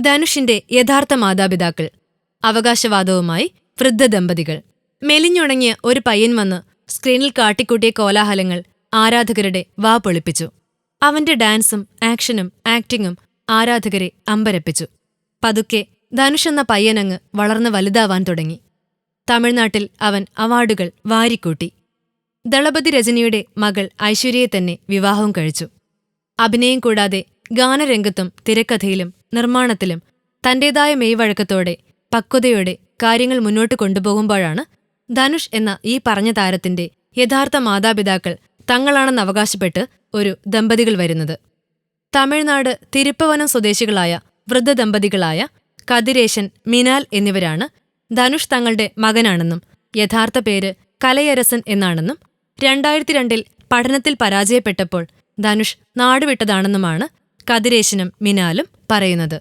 ധനുഷിന്റെ യഥാർത്ഥ മാതാപിതാക്കൾ. അവകാശവാദവുമായി വൃദ്ധ ദമ്പതികൾ. മെലിഞ്ഞുണങ്ങിയ ഒരു പയ്യൻ വന്ന് സ്ക്രീനിൽ കാട്ടിക്കൂട്ടിയ കോലാഹലങ്ങൾ ആരാധകരുടെ വാ പൊളിപ്പിച്ചു. അവന്റെ ഡാൻസും ആക്ഷനും ആക്ടിങ്ങും ആരാധകരെ അമ്പരപ്പിച്ചു. പതുക്കെ ധനുഷ് എന്ന പയ്യനങ്ങ് വളർന്ന് വലുതാവാൻ തുടങ്ങി. തമിഴ്നാട്ടിൽ അവൻ അവാർഡുകൾ വാരിക്കൂട്ടി. ദളപതി രജനിയുടെ മകൾ ഐശ്വര്യയെ തന്നെ വിവാഹവും കഴിച്ചു. അഭിനയം കൂടാതെ ഗാനരംഗത്തും തിരക്കഥയിലും നിർമ്മാണത്തിലും തന്റേതായ മെയ്വഴക്കത്തോടെ പക്വതയോടെ കാര്യങ്ങൾ മുന്നോട്ട് കൊണ്ടുപോകുമ്പോഴാണ് ധനുഷ് എന്ന ഈ പറഞ്ഞ താരത്തിന്റെ യഥാർത്ഥ മാതാപിതാക്കൾ തങ്ങളാണെന്ന് അവകാശപ്പെട്ട് ഒരു ദമ്പതികൾ വരുന്നത്. തമിഴ്നാട് തിരുപ്പവനം സ്വദേശികളായ വൃദ്ധ ദമ്പതികളായ കതിരേശൻ മിനാൽ എന്നിവരാണ് ധനുഷ് തങ്ങളുടെ മകനാണെന്നും യഥാർത്ഥ പേര് കലയരസൻ എന്നാണെന്നും രണ്ടായിരത്തി രണ്ടിൽ പഠനത്തിൽ പരാജയപ്പെട്ടപ്പോൾ ധനുഷ് നാടുവിട്ടതാണെന്നുമാണ് കതിരേശനും മിനാലും പറയുന്നത്.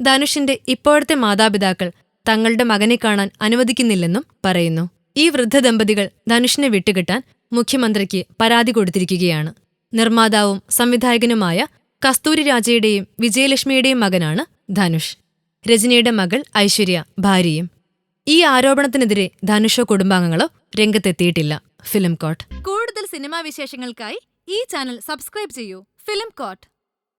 ധനുഷിന്റെ ഇപ്പോഴത്തെ മാതാപിതാക്കൾ തങ്ങളുടെ മകനെ കാണാൻ അനുവദിക്കുന്നില്ലെന്നും പറയുന്നു. ഈ വൃദ്ധ ദമ്പതികൾ ധനുഷിനെ വിട്ടുകിട്ടാൻ മുഖ്യമന്ത്രിക്ക് പരാതി കൊടുത്തിരിക്കുകയാണ്. നിർമ്മാതാവും സംവിധായകനുമായ കസ്തൂരി രാജയുടെയും വിജയലക്ഷ്മിയുടെയും മകനാണ് ധനുഷ്. രജനിയുടെ മകൾ ഐശ്വര്യ ഭാര്യയും. ഈ ആരോപണത്തിനെതിരെ ധനുഷോ കുടുംബാംഗങ്ങളോ രംഗത്തെത്തിയിട്ടില്ല. Film court. കൂടുതൽ സിനിമാ വിശേഷങ്ങൾക്കായി ഈ ചാനൽ സബ്സ്ക്രൈബ് ചെയ്യൂ. Film court.